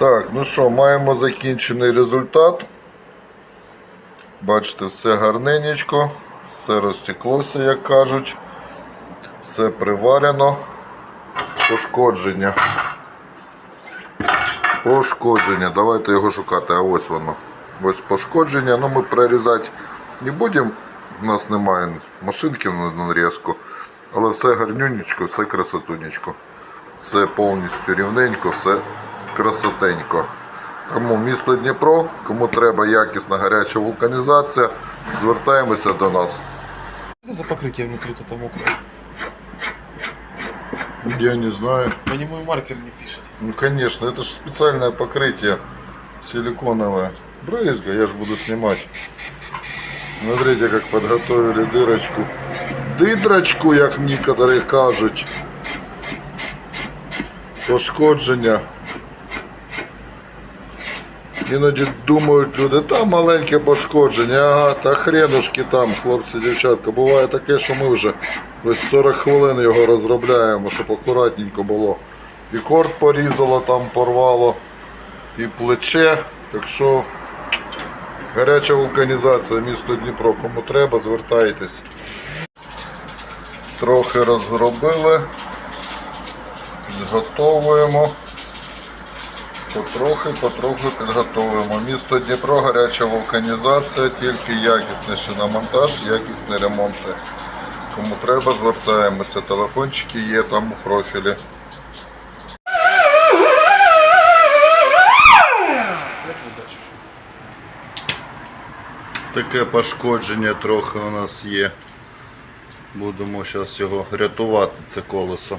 Так, ну що, маємо закінчений результат. Бачите, все гарненечко, все розтеклося, як кажуть. Все приварено. Пошкодження. Пошкодження. Давайте його шукати. А ось воно. Ось пошкодження. Ну ми прорізати не будемо. У нас немає машинки на нарізку. Але все гарнюнечко, все красотунечко. Все повністю рівненько, все красотенько. Тому місто Дніпро, кому треба якісна гаряча вулканізація, звертаємося до нас. Это за покрытие внутри это мокрое. Я не знаю. По нему и маркер не пишет. Ну, конечно, это же специальное покрытие силиконовое. Брызга, я же буду снимать. Смотрите, как подготовили дырочку. Дыдрочку, як некоторые кажуть. Пошкодження. Іноді думають люди, там маленьке пошкодження, ага, та хренушки там, хлопці, дівчатка. Буває таке, що ми вже ось 40 хвилин його розробляємо, щоб акуратненько було. І корд порізало, там порвало, і плече. Так що гаряча вулканізація, місто Дніпро. Кому треба, звертайтесь. Трохи розробили, підготовуємо. Потрохи підготовуємо. Місто Дніпро, гаряча вулканізація, тільки якісний шиномонтаж, якісні ремонти. Кому треба, звертаємося. Телефончики є там у профілі. Таке пошкодження трохи у нас є. Будемо зараз його рятувати, це колесо.